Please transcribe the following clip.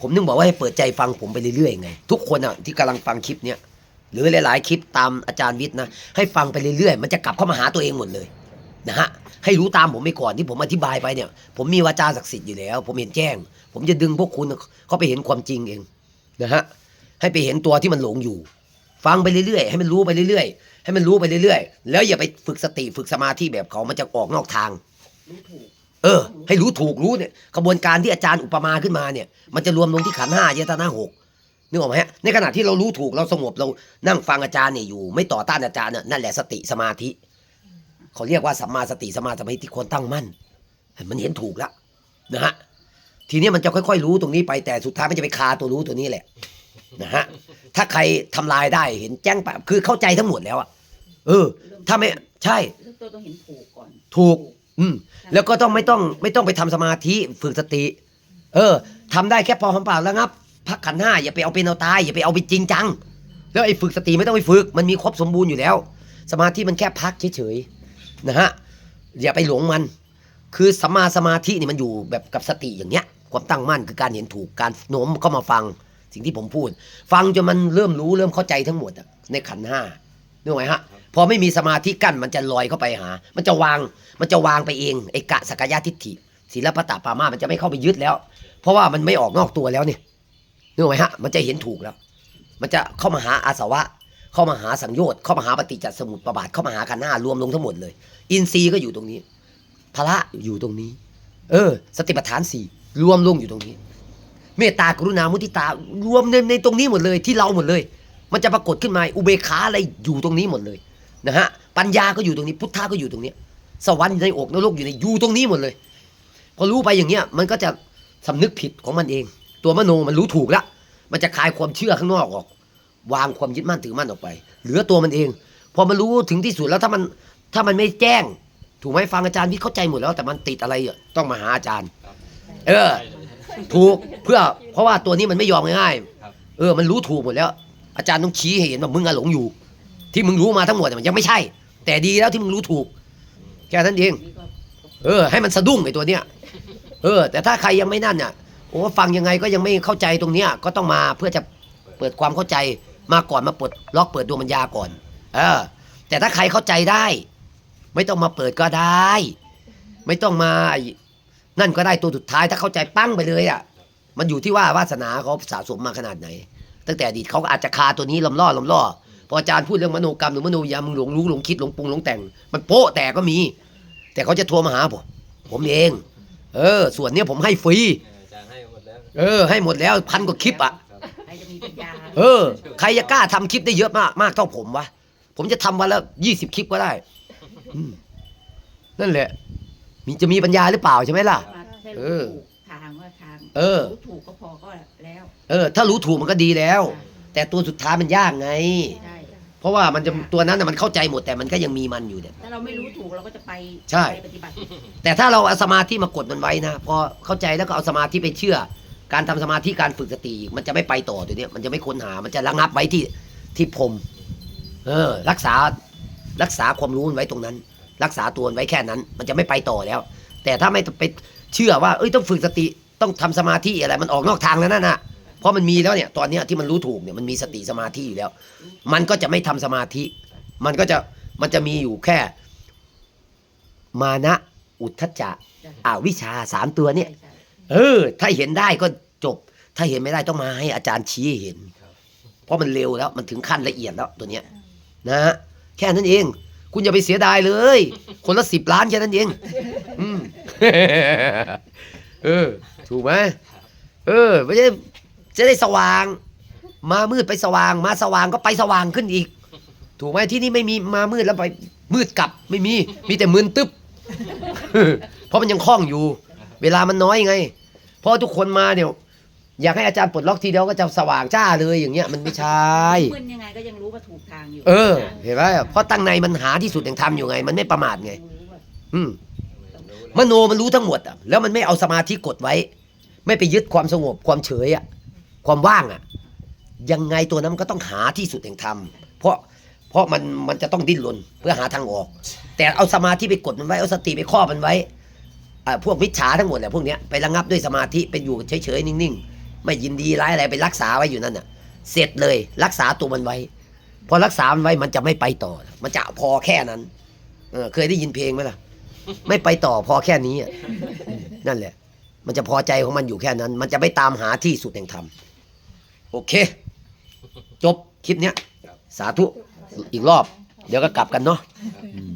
ผมนึกบอกว่าให้เปิดใจฟังผมไปเรื่อยๆไง ทุกคนอะที่กำลังฟังคลิปเนี้ยหรือหลายๆคลิปตามอาจารย์วิทย์นะให้ฟังไปเรื่อยๆ มันจะกลับเข้ามาหาตัวเองหมดเลยนะฮะให้รู้ตามผมไปก่อนที่ผมอธิบายไปเนี่ย ผมมีวาจาศักดิ์สิทธิ์อยู่แล้ว ผมเห็นแจ้ง ผมจะดึงพวกคุณเข้าไปเห็นความจริงเองนะฮะให้ไปเห็นตัวที่มันหลงอยู่ ฟังไปเรื่อยๆ ให้มันรู้ไปเรื่อยๆ ให้มันรู้ไปเรื่อยๆ แล้วอย่าไปฝึกสติฝึกสมาธิแบบเขามันจะออกนอกทางรู้ถูก เออ ให้รู้ถูกรู้เนี่ยกระบวนการที่อาจารย์อุปมาขึ้นมาเนี่ย มันจะรวมลงที่ขันธ์ห้ายตนาหกนึกออกไหมฮะในขณะที่เรารู้ถูกเราสงบเรานั่งฟังอาจารย์เนี่ยอยู่ ไม่ต่อต้านอาจารย์เนี่ยนั่นแหละสติสมาธิเขาเรียกว่าสัมมาสติสมาสมาธิที่ควรตั้งมั่น มันเห็นถูกแล้วนะฮะทีนี้มันจะค่อย ๆ รู้ตรงนี้ไปแต่สุดท้ายมันจะไปคาตัวรู้ตัวนี้แหละนะฮะถ้าใครทำลายได้เห็นแจ้งปะคือเข้าใจทั้งหมดแล้วอะเออ ถ้าไม่ใช่เริ่มต้นต้องเห็นถูกก่อน ถูก อืมแล้วก็ต้องไม่ต้องไม่ต้องไปทำสมาธิฝึกสติ เออทำได้แค่พอหอมปากแล้วงับ พักขันห้าอย่าไปเอาเป็นเอาตายอย่าไปเอาไปจริงจัง แล้วไอ้ฝึกสติไม่ต้องไปฝึก มันมีครบสมบูรณ์อยู่แล้ว สมาธิมันแค่พักเฉยๆนะฮะอย่าไปหลงมัน คือสัมมาสมาธินี่มันอยู่แบบกับสติอย่างเงี้ย ความตั้งมั่นคือการเห็นถูกการโน้มเข้ามาฟังสิ่งที่ผมพูด ฟังจนมันเริ่มรู้เริ่มเข้าใจทั้งหมดในขันห้า นึกไหมฮะพอไม่มีสมาธิกั้นมันจะลอยเข้าไปหา มันจะวางมันจะวางไปเองไอ้กะสกกาทิฏฐิศีลปตปามามันจะไม่เข้าไปยึดแล้ว เพราะว่ามันไม่ออกนอกตัวแล้วเนี่ยนึกไหมฮะมันจะเห็นถูกแล้ว มันจะเข้ามาหาอาสวะ เข้ามาหาสังโยชน์เข้ามาหาปฏิจจสมุปบาทเข้ามาหาขันธ์ห้ารวมลงทั้งหมดเลย อินทรีย์ก็อยู่ตรงนี้พละอยู่ตรงนี้ เออ สติปัฏฐานสี่รวมลงอยู่ตรงนี้ เมตตากรุณามุทิตารวมในในตรงนี้หมดเลยที่เราหมดเลย มันจะปรากฏขึ้นมาอุเบกขาอะไรอยู่ตรงนี้หมดเลยนะฮะปัญญาก็อยู่ตรงนี้พุทธะก็อยู่ตรงนี้ สวรรค์อยู่ในอกนรกอยู่ในอยู่ตรงนี้หมดเลย พอรู้ไปอย่างเงี้ยมันก็จะสำนึกผิดของมันเอง ตัวมโนมันรู้ถูกละมันจะคลายความเชื่อข้างนอกออก วางความยึดมั่นถือมั่นออกไป เหลือตัวมันเอง พอมันรู้ถึงที่สุดแล้วถ้ามันถ้ามันไม่แจ้ง ถูกไหมฟังอาจารย์วิทย์เข้าใจหมดแล้ว แต่มันติดอะไรต้องมาหาอาจารย์ เออ ถูกเพื่อเพราะว่าตัวนี้มันไม่ยอมง่ายๆเออ มันรู้ถูกหมดแล้ว อาจารย์ต้องชี้ให้เห็นว่ามึงอะหลงอยู่ ที่มึงรู้มาทั้งหมดมันยังไม่ใช่ แต่ดีแล้วที่มึงรู้ถูกแค่นั้นเองเออ ให้มันสะดุ้งไอ้ตัวเนี้ยเออ แต่ถ้าใครยังไม่นั่นเนี่ยโอ้ฟังยังไงก็ยังไม่เข้าใจตรงเนี้ยก็ต้องมาเพื่อจะเปิดความเข้าใจมาก่อนมาเปิดล็อกเปิดดวงปัญญาก่อน เออ แต่ถ้าใครเข้าใจได้ ไม่ต้องมาเปิดก็ได้ ไม่ต้องมานั่นก็ได้ตัวสุดท้ายถ้าเข้าใจปั้งไปเลยอะ มันอยู่ที่ว่าวาสนาเขาสะสมมาขนาดไหน ตั้งแต่อดีตเขาก็อาจจะคาตัวนี้ลำล่อลำล่อพออาจารย์พูดเรื่องมโนกรรมหรือมโนวิญญาณมึงหลงรู้หลงคิดหลงปรุงหลงแต่ง มันโป๊ะแต่ก็มี แต่เขาจะโทรมาหาผมผมเอง เออ ส่วนเนี้ยผมให้ฟรีอาจารย์ให้หมดแล้วเออ ให้หมดแล้วพันกว่าคลิปอะครับใครจะมีปัญญาเออ ใครจะกล้าทำคลิปได้เยอะมากมากเท่าผมวะ ผมจะทำวันละยี่สิบคลิปก็ได้อืมนั่นแหละ มีจะมีปัญญาหรือเปล่าใช่ไหมล่ะ มาแค่เอรู้อถูกทางว่าทางเออ รู้ถูกก็พอก็แล้ว เออ ถ้ารู้ถูกมันก็ดีแล้ว แต่ตัวสุดท้ายมันยากไง ใช่เพราะว่ามันจะตัวนั้นน่ะมันเข้าใจหมดแต่มันก็ยังมีมันอยู่เนี่ย ถ้าเราไม่รู้ถูกเราก็จะไปใช่ ไปปฏิบัติ แต่ถ้าเราเอาสมาธิมากดมันไว้นะพอเข้าใจแล้วก็เอาสมาธิไปเชื่อ การทำสมาธิการฝึกสติอีกมันจะไม่ไปต่อตัวเนี้ยมันจะไม่ค้นหามันจะระงับไว้ที่ที่พรมเออ รักษารักษาความรู้มันไว้ตรงนั้น รักษาตัวมันไว้แค่นั้น มันจะไม่ไปต่อแล้ว แต่ถ้าไม่ไปเชื่อว่าเอ้ยต้องฝึกสติต้องทำสมาธิอะไรมันออกนอกทางแล้วนั่นน่ะเพ ราะมันมีแล้วเนี่ยตอนเนี้ยที่มันรู้ถูกเนี่ยมันมีสติสมาธิอยู่แล้ว มันก็จะไม่ทำสมาธิ มันก็จะมันจะมีอยู่แค่ มานะอุทธัจจะอาวิชชาสามตัวเนี่ย เออ ถ้าเห็นได้ก็จบ ถ้าเห็นไม่ได้ต้องมาให้อาจารย์ชี้เห็น เพราะมันเร็วแล้วมันถึงขั้นละเอียดแล้วตัวเนี้ยนะฮะแค่นั้นเอง คุณอย่าไปเสียดายเลย คนละสิบล้านแค่นั้นเอง อืมเออ ถูกไหมเออไม่ใช่ จะได้สว่าง มามืดไปสว่าง มาสว่างก็ไปสว่างขึ้นอีก ถูกไหมที่นี่ไม่มีมามืดแล้วไปมืดกลับไม่มีมีแต่มึนตึ๊บเพราะมันยังคล่องอยู่ เวลามันน้อยไง เพราะทุกคนมาเนี่ยอยากให้อาจารย์ปลดล็อกทีเดียวก็จะสว่างจ้าเลยอย่างเงี้ยมันไม่ใช่มึนยังไงก็ยังรู้ว่าถูกทางอยู่ เออ เห็นไหมเพราะตั้งในมันหาที่สุดแห่งธรรมอยู่ไง มันไม่ประมาทไงรู้ว่าอืมรู้แล้วมโนมันรู้ทั้งหมดอะแล้วมันไม่เอาสมาธิกดไว้ ไม่ไปยึดความสงบความเฉยอะ ความว่างอะยังไงตัวนั้นมันก็ต้องหาที่สุดแห่งธรรมเพราะเพราะมันมันจะต้องดิ้นรนเพื่อหาทางออก แต่เอาสมาธิไปกดมันไว้เอาสติไปครอบมันไว้อ่าพวกมิจฉาทั้งหมดแหละพวกเนี้ยไประงับด้วยสมาธิไปอยู่เฉยๆนิ่งๆ ไม่ยินดีร้ายอะไรไปรักษาไว้อยู่นั่นน่ะ เสร็จเลยรักษาตัวมันไว้ พอรักษามันไว้มันจะไม่ไปต่อ มันจะพอแค่นั้นเออเคยได้ยินเพลงไหมล่ะ ไม่ไปต่อพอแค่นี้อะนั่นแหละ มันจะพอใจของมันอยู่แค่นั้น มันจะไม่ตามหาที่สุดแห่งธรรม โอเค จบคลิปเนี้ย สาธุอีกรอบ เดี๋ยวก็กลับกันเนาะครับ